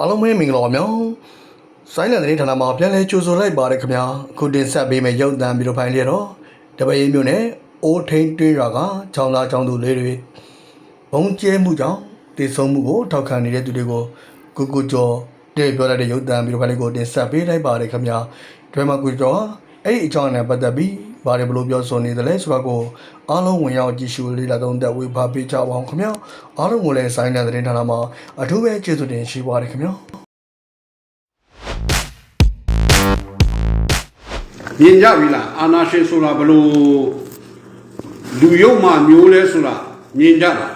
အားလုံးပဲမင်္ဂလာပါဗျာဆိုင်းလန်သတင်းဌာနမှာပြန်လည်ကြိုဆိုလိုက်ပါတယ်ခင်ဗျာအခုတင်ဆက်ပေးမယ့်ရုပ်သံဗီဒီယိုဖိုင်လေးတော့တပည့်မျိုးနဲ့အိုးထိန်တွင်းရွာကချောင်းသားချောင်းသူလေးတွေဘုံကျဲမှုကြောင့်တည်ဆုံမှုကိုထောက်ခံနေတဲ့သူတွေကိုကုကုကျော်တည့်ပြောလိုက်တဲ့ရုပ်သံဗီဒီယိုဖိုင်လေးကိုတင်ဆက်ပေးလိုက်ပါတယ်ခင်ဗျာဒီမှာကုကျော်အဲ့ဒီအကြောင်းနဲ့ပတ်သက်ပြီး ဘာတွေဘလို့ပြောဆိုနေသလဲဆိုတာကိုအားလုံးဝင်ရောက်ကြည့်ရှုလေ့လာသုံးသပ်ဝေဖန်ပေးကြပါအောင်ခင်ဗျာအားလုံးကိုလည်းဆိုင်းလန်သတင်းဌာနမှာအထူးပဲကျေးဇူးတင်ရှိပါတယ်ခင်ဗျာမြင်ကြပြီလားအာနာရှင်ဆိုတာဘလို့လူယုံမှမျိုးလဲဆိုတာမြင်ကြတာ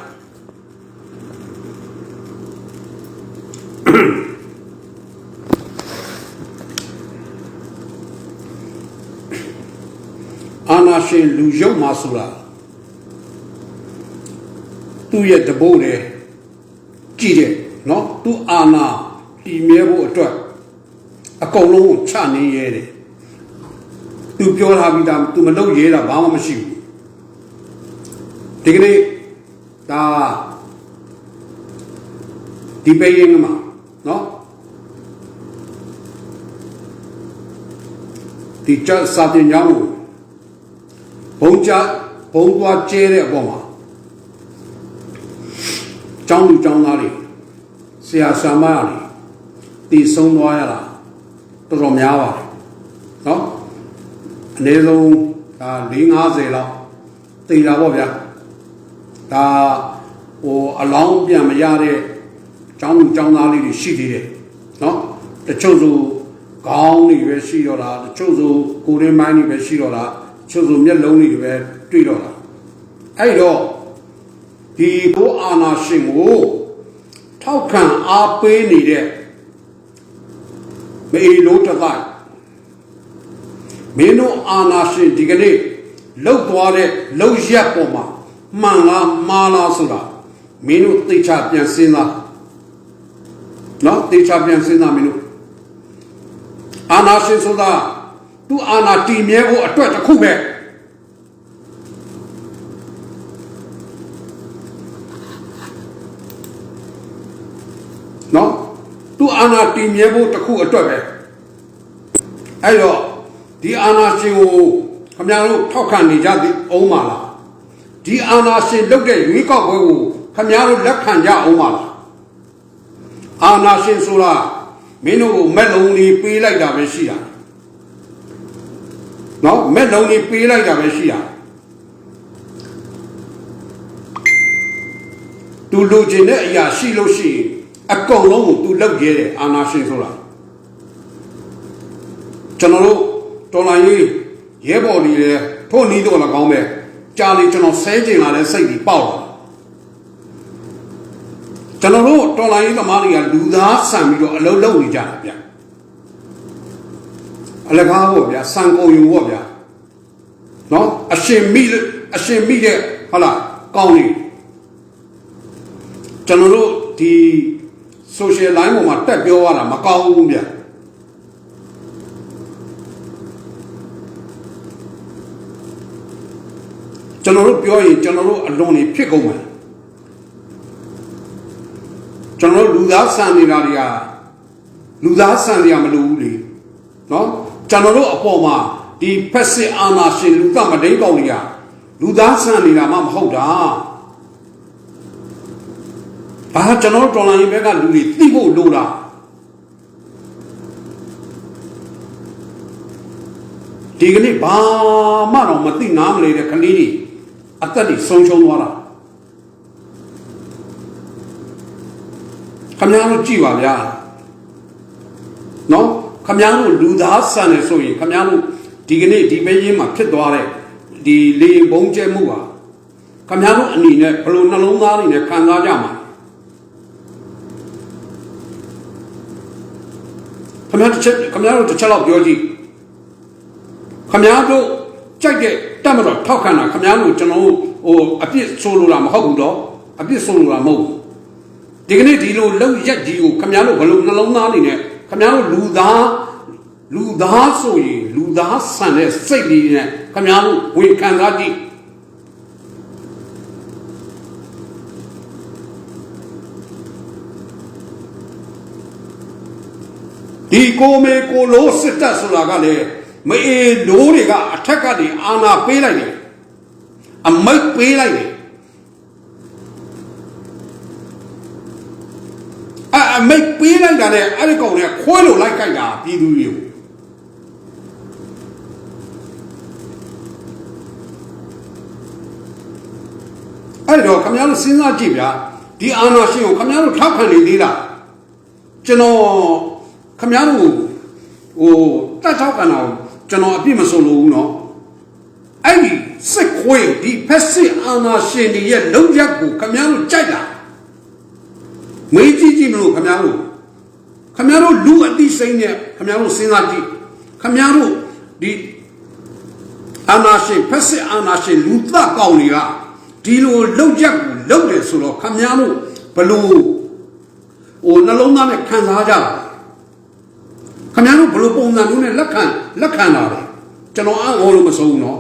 အာနာရှင်လူယုံမှဆိုတာသူ့ရဲ့တဘိုးလေကြည့်တယ်နော်သူအာနာတည်မြဲဖို့အတွက်အကုန်လုံးကိုချနေရဲတယ်သူပြောထားပြီးသားသူမလုပ်ရဲတာဘာမှမရှိဘူးဒီကနေ့ဒါဒီပေးရင်မှာနော်ဒီချစာတင်ကြောင်းကို ဘုံချဘုံသွားကျဲတဲ့အပေါ်မှာကျောင်းလူကျောင်းသားတွေဆရာဆရာမတွေတည်ဆုံးသွားရတာတော်တော်များပါတယ်နော် အနည်းဆုံးဒါ450လောက်တည်တာပေါ့ဗျာဒါဟိုအလောင်းပြန်မရတဲ့ចောင်းသူចောင်းသားလေးတွေရှိသေးတယ်เนาะတချို့ဆိုခေါင်းတွေပဲရှိတော့တာတချို့ဆိုကိုယ်ရင်းမိုင်းတွေပဲရှိတော့တာတ ချို့ဆိုမျက်လုံးတွေပဲတွေ့တော့တာအဲ့တော့ဒီကိုအာနာရှင်ကိုထောက်ခံအားပေးနေတဲ့မေလို့တသက်မင်းတို့အာနာရှင်ဒီကနေ့လှုပ်သွားတဲ့လှုပ်ရက်ပေါ်မှာမှန်လားမှားလားဆိုတာမင်းတို့သိချပြန်စဉ်းစားနော်သိချပြန်စဉ်းစားမင်းတို့အာနာရှင်ဆိုတာ သူအာနာတည်မြဲဖို့အတွက်တစ်ခုပဲနော်သူအာနာတည်မြဲဖို့တစ်ခုအတွက်ပဲအဲ့တော့ဒီအာနာရှင်ကိုခင်ဗျားတို့ထောက်ခံနေကြသည်အောင်ပါလားဒီအာနာရှင်လုပ်တဲ့ရွေးကောက်ပွဲကိုခင်ဗျားတို့လက်ခံကြအောင်ပါလားအာနာရှင်ဆိုတာမင်းတို့ကိုမက်လုံးလေးပေးလိုက်တာပဲရှိတာ နော်မက်လုံးလေးပေးလိုက်တာပဲရှိတာသူလိုချင်တဲ့အရာရှိလို့ရှိရင်အကုန်လုံးကိုသူလုပ်ရဲတယ်အာနာရှင်ဆိုတာကျွန်တော်တို့တော်လိုင်းရေးရဲဘော်တွေလည်းထို့နီးတော့လည်းကောင်းပဲကြာလေကျွန်တော်ဆဲကျင်လာတဲ့စိတ်ကြီးပေါက်လာကျွန်တော်တို့တော်လိုင်းရေးသမားတွေကလူသားဆန်ပြီးတော့အလုံးလုံးနေကြတာဗျ အလကားပေါ့ဗျာစံကုန်ယူပေါ့ဗျာနော်အရှင်မိအရှင်မိတဲ့ဟုတ်လားကောင်းနေကျွန်တော်တို့ဒီ social line ပေါ်မှာတက်ပြောရတာမကောင်းဘူးဗျာကျွန်တော်တို့ပြောရင်ကျွန်တော်တို့အလွန်နေဖြစ်ကုန်မယ်ကျွန်တော်တို့လူသားဆန်နေတာတွေကလူသားဆန်တွေကမလိုဘူးလေနော် ကျွန်တော်တို့အပေါ်မှာဒီဖက်စစ်အာဏာရှင်လူသမဒိန်းကောင်တွေကလူသားဆန်နေတာမှမဟုတ်တာဘာကျွန်တော်တို့တော်လိုင်းဘက်ကလူတွေသိဖို့လိုတာဒီကနေ့ဘာမှတော့မသိနားမလဲတဲ့ကလေးတွေအသက်တွေဆုံးရှုံးသွားတာခမရတို့ကြည်ပါဗျာနော် ခမရတို့လူသားဆန်နေဆိုရင်ခမရတို့ဒီကနေ့ဒီပဲရင်းမှာဖြစ်သွားတဲ့ဒီလေဘုံကျဲမှုပါခမရတို့အနေနဲ့ဘလို့နှလုံးသားတွေနဲ့ခံစားကြမှာခမရတစ်ချက်ခမရတို့တစ်ချက်တော့ပြောကြည့်ခမရတို့ကြိုက်တဲ့တက်မတော်ထောက်ခံတာခမရတို့ကျွန်တော်တို့ဟိုအပြစ်ဆိုလိုတာမဟုတ်ဘူးတော့အပြစ်ဆိုလိုတာမဟုတ်ဘူးဒီကနေ့ဒီလိုလောက်ရက်ကြီးကိုခမရတို့ဘလို့နှလုံးသားနေနဲ့ ခမရတို့လူသားလူသားဆိုရင်လူသားဆန်တဲ့စိတ်လေးနဲ့ခမရတို့ဝင်ခံစားကြည့်ဒီကိုမေကိုလိုစစ်တပ်ဆိုတာကလည်းမအေလိုးတွေကအထက်ကနေအာနာပေးလိုက်တယ်အမိတ်ပေးလိုက်တယ် အအမိတ်ပေးလိုက်တာနဲ့အဲ့ဒီကောင်ကခွဲလို့လိုက်ကြိုက်တာပြည်သူတွေကိုအဲ့တော့ခမရတို့စဉ်းစားကြည့်ဗျာဒီအာနာရှင်ကိုခမရတို့ထောက်ခံနေသေးလားကျွန်တော်ခမရတို့ဟိုတတ်ထောက်ခံတာကိုကျွန်တော်အပြစ်မဆိုလို့ဘူးเนาะအဲ့ဒီစစ်ခွေးဒီဖက်စစ်အာနာရှင်တွေရဲ့လုံရက်ကိုခမရတို့ကြိုက်လား မေးကြည့်ကြည့်မလို့ခမရတို့ခမရတို့လူအတိစိမ့်နဲ့ခမရတို့စဉ်းစားကြည့်ခမရတို့ဒီအာနာရှင်ဖက်စစ်အာနာရှင်လူသတ်ကောင်တွေကဒီလိုလုံရက်ကိုလုံတယ်ဆိုတော့ခမရတို့ဘလို့ဟိုနှလုံးသားနဲ့ခံစားကြတာခမရတို့ဘလို့ပုံစံမျိုးနဲ့လက်ခံလက်ခံလာတယ်ကျွန်တော်အံ့ဩလို့မဆုံးဘူးเนาะ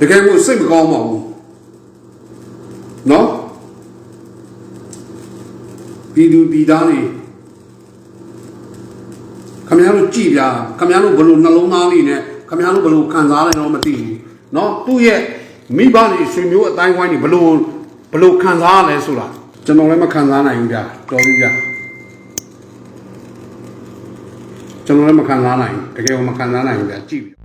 တကယ်ကိုစိတ်မကောင်းပါဘူးနော်ပြည်သူပြည်သားတွေခမရတို့ကြည်ပြခမရတို့ဘလို့နှလုံးသားလေးနဲ့ခမရတို့ဘလို့ခံစားလဲတော့မသိဘူးနော်သူ့ရဲ့မိဘတွေဆွေမျိုးအတိုင်းဝိုင်းတွေဘလို့ဘလို့ခံစားရလဲဆိုတာကျွန်တော်လည်းမခံစားနိုင်ဘူးဗျာတော်ပြီဗျာကျွန်တော်လည်းမခံစားနိုင်ဘူးတကယ်ကိုမခံစားနိုင်ဘူးဗျာကြည့်